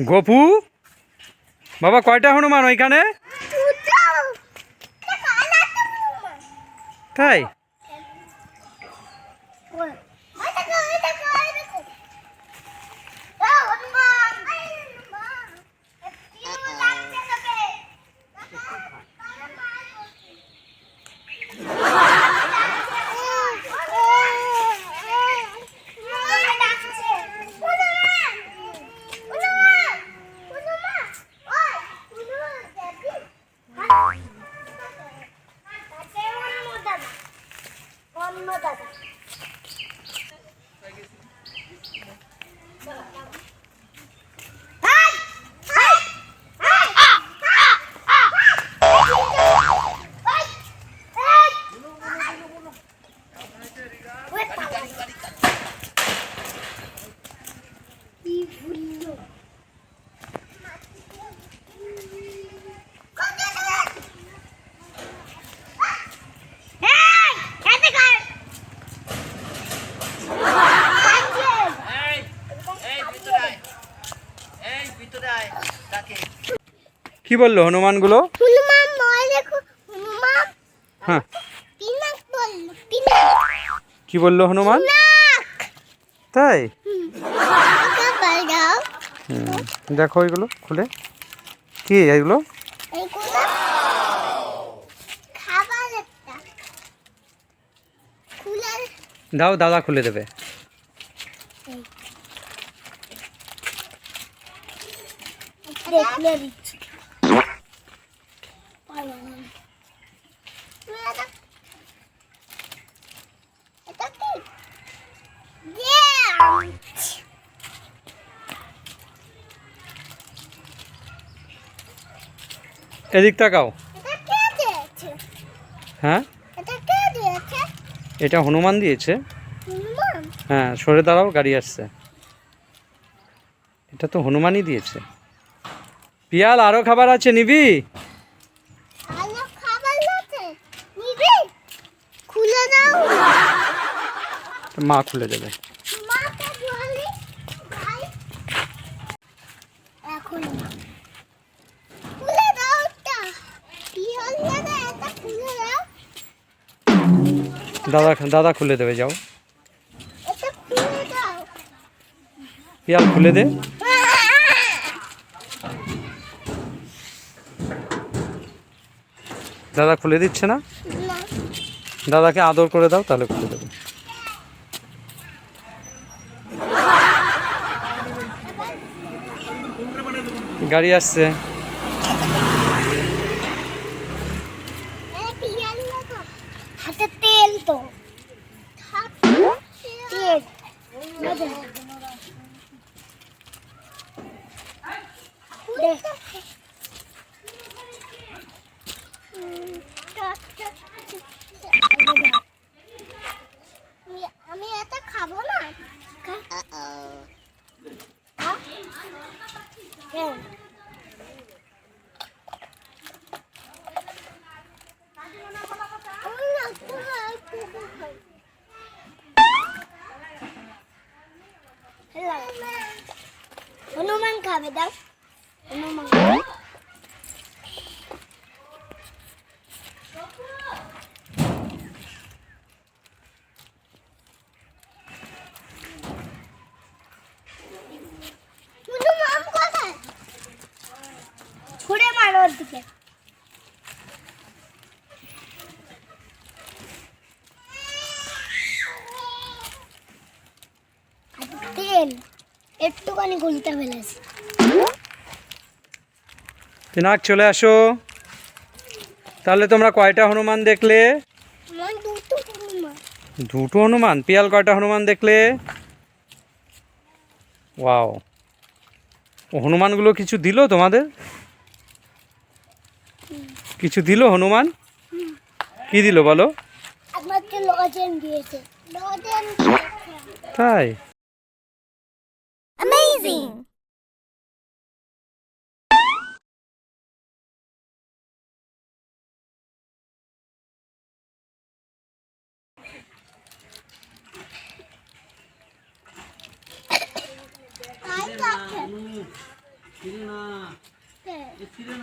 গপু? বাবা কয়টা হনুমান ওইখানে? তাই? কি বলল হনুমানগুলো? হনুমান হনুমান হ্যাঁ। কি বলল হনুমান? তাই? দেখো এগুলো খুলে। কি এগুলো? দাও দাদা খুলে দেবে। দেখলে দিচ্ছি পারব না। তুমি এটা- এটা কি? Yeah! এদিক তাকাও? হ্যাঁ? এটা হনুমান দিয়েছে। হ্যাঁ সরে দাঁড়াও গাড়ি আসছে। এটা তো হনুমানই দিয়েছে। পিয়াল আরও খাবার আছে নিবি? মা খুলে দেবে মাকে বলি ভাই এখন না। খুলে দাও এটা কি হল না এটা খুলে দাও দাদা দাদা খুলে দেবে, যাও। পিয়াল খুলে দে। দাদা খুলে দিচ্ছে না? দাদাকে আদর করে দাও, তাহলে খুলে দেবে। গাড়ি আসছে এই পিয়াল লাগা হাতে তেল তো তেল দে আমি- এটা খাব না হ্যাঁ? হনুমান খাবে দাও ঘুরে মারো ওর দিকে তেল একটুখানি গুলতে ফেলেছি পিনাক চলে আসো। তাহলে তোমরা কয়টা হনুমান দেখলে? দুটো হনুমান। পিয়াল কয়টা হনুমান দেখলে? ওয়াও। হনুমানগুলো কিছু দিল তোমাদের? কিছু দিল হনুমান? কি দিল বলো? তাই? 필요는